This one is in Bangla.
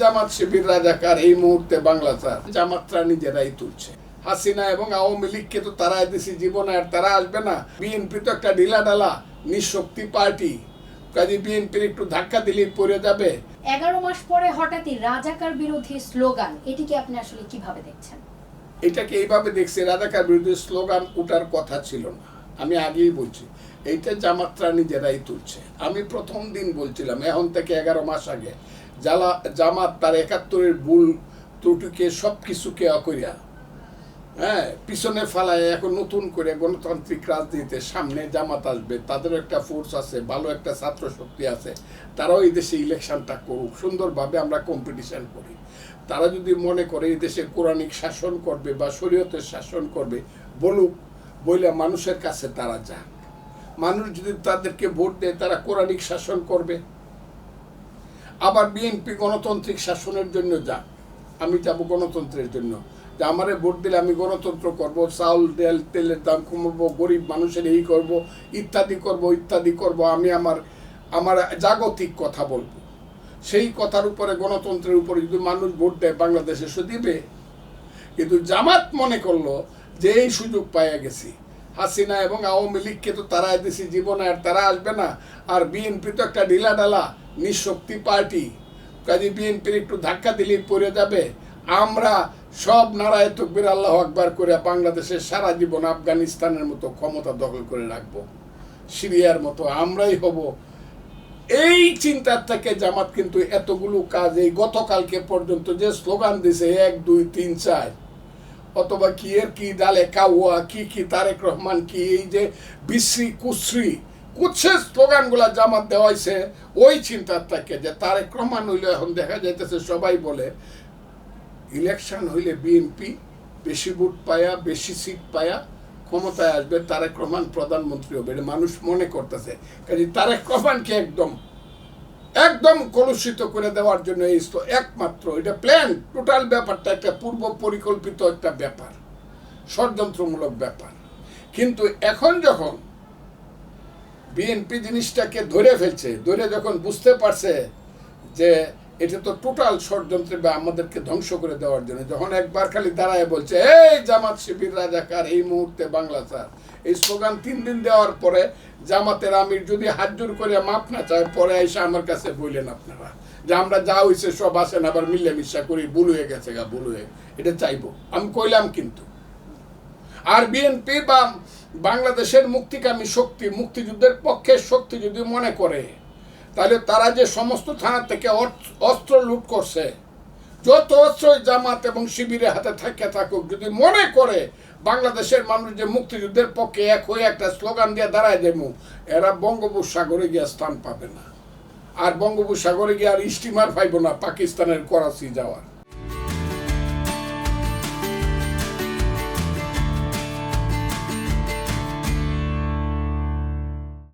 জামাত শিবির রাজাকার এই মুহূর্তে বাংলা জামাতরা নিজেরাই তুলছে। হাসিনা এবং আওয়ামী লীগকে তো তারা দেশে জীবনে আর তারা আসবে না। বিএনপি তো একটা ঢিলা ডালা নিঃশক্তি পার্টি। কাজে বিএনপির একটু ধাক্কা দিলেই পড়ে যাবে। এগারো মাস পরে হঠাৎই রাজাকার বিরোধী স্লোগান এটিকে আপনি আসলে কীভাবে দেখছেন? এটাকে এইভাবে দেখছি রাজাকার বিরুদ্ধে স্লোগান উঠার কথা ছিল না। আমি আগেই বলছি এইটা জামাতরা নিজেরাই তুলছে। আমি প্রথম দিন বলছিলাম, এখন থেকে এগারো মাস আগে জালা জামাত তার একাত্তরের ভুল ত্রুটিকে সব কিছুকে অকরিয়া হ্যাঁ পিছনে ফালায়, এখন নতুন করে গণতান্ত্রিক রাজনীতিতে সামনে জামাত আসবে। তাদের একটা ফোর্স আছে, ভালো একটা ছাত্র শক্তি আছে। তারাও এই দেশে ইলেকশনটা করুক, সুন্দরভাবে আমরা কম্পিটিশন করি। তারা যদি মনে করে এই দেশে কোরআনিক শাসন করবে বা শরীয়তের শাসন করবে, বলুক, বইলে মানুষের কাছে তারা যাক। মানুষ যদি তাদেরকে ভোট দেয়, তারা কোরআনিক শাসন করবে। আবার বিএনপি গণতান্ত্রিক শাসনের জন্য যাক আমি যাব গণতন্ত্রের জন্য। যে আমারে ভোট দিলে আমি গণতন্ত্র করব, চাউল তেল তেলের দাম কমাবো, গরিব মানুষের এই করব, ইত্যাদি করব ইত্যাদি করব, আমি আমার আমার জাগতিক কথা বলব। সেই কথার উপরে, গণতন্ত্রের উপরে যদি মানুষ ভোট দেয়, বাংলাদেশে সে দিবে কিন্তু জামাত মনে করল যে এই সুযোগ পাইয়া গেছি। হাসিনা এবং আওয়ামী লীগকে তো তারা দেশে জীবনে আর তারা আসবে না। আর বিএনপি তো একটা ঢিলা ডালা নিঃশক্তি পার্টি। কাজে বিএনপির একটু ধাক্কা দিলেই পড়ে যাবে। আমরা সব নারায় তকবির আল্লাহ আকবার করে বাংলাদেশের সারা জীবন আফগানিস্তানের মতো ক্ষমতা দখল করে রাখব। সিরিয়ার মতো আমরাই হব। এই চিন্তার থেকে জামাত কিন্তু এতগুলো কাজ এই গতকালকে পর্যন্ত যে স্লোগান দিছে, এক, দুই, তিন, চার অথবা কি এর কি ডালে কাউয়া, কি কি তারেক রহমান, কি এই যে বিশ্রী কুশ্রী কুচ্ছের স্লোগানগুলা জামাত দেওয়া হয়েছে ওই চিন্তার থেকে যে তারেক রহমান হইলে এখন দেখা যাইতেছে, সবাই বলে, ইলেকশন হইলে বিএনপি বেশি ভোট পায়া, বেশি সিট পায়া, ক্ষমতায় আসবে তারেক রহমান প্রধানমন্ত্রী হবে মানুষ মনে করতেছে। কাজে তারেক রহমানকে একদম একদম কলুষিত করে দেওয়ার জন্য এই একমাত্র, এটা প্ল্যান টোটাল ব্যাপারটা একটা পূর্ব পরিকল্পিত একটা ব্যাপার, ষড়যন্ত্রমূলক ব্যাপার। কিন্তু এখন যখন বিএনপি জিনিসটাকে ধরে ফেলছে, ধরে যখন বুঝতে পারছে যে এটা তো টোটাল ষড়যন্ত্রে বা আমাদেরকে ধ্বংস করে দেওয়ার জন্য, যখন একবার খালি দাঁড়ায় বলছে, এই জামাত শিবির রাজাকার, এই মুহূর্তে বাংলা স্যার এই স্লোগান তিন দিন দেওয়ার পরে জামাতের আমির যদি হাত জোর করে মাপ না চায়, পরে এসে আমার কাছে বললেন আপনারা। যে আমরা যা হয়েছে সব আসেন আবার মিলেমিশা করি, ভুল হয়ে গেছে গা, ভুল হয়ে। এটা চাইব। আমি কইলাম কিন্তু। আর বিএনপি বা বাংলাদেশের মুক্তিকামী শক্তি, মুক্তিযুদ্ধের পক্ষে শক্তি যদি মনে করে, তাহলে তারা যে সমস্ত থানা থেকে অস্ত্র লুট করছে, যত অস্ত্র জামাত এবং শিবিরের হাতে থাকে থাকুক, যদি মনে করে বাংলাদেশের মানুষ যে মুক্তিযুদ্ধের পক্ষে এক হয়ে একটা স্লোগান দিয়ে দাঁড়ায় যেমন এরা বঙ্গোপসাগরে গিয়ে স্থান পাবে না। আর বঙ্গোপসাগরে গিয়ে আর স্টিমার পাইব না পাকিস্তানের করাচি যাওয়ার।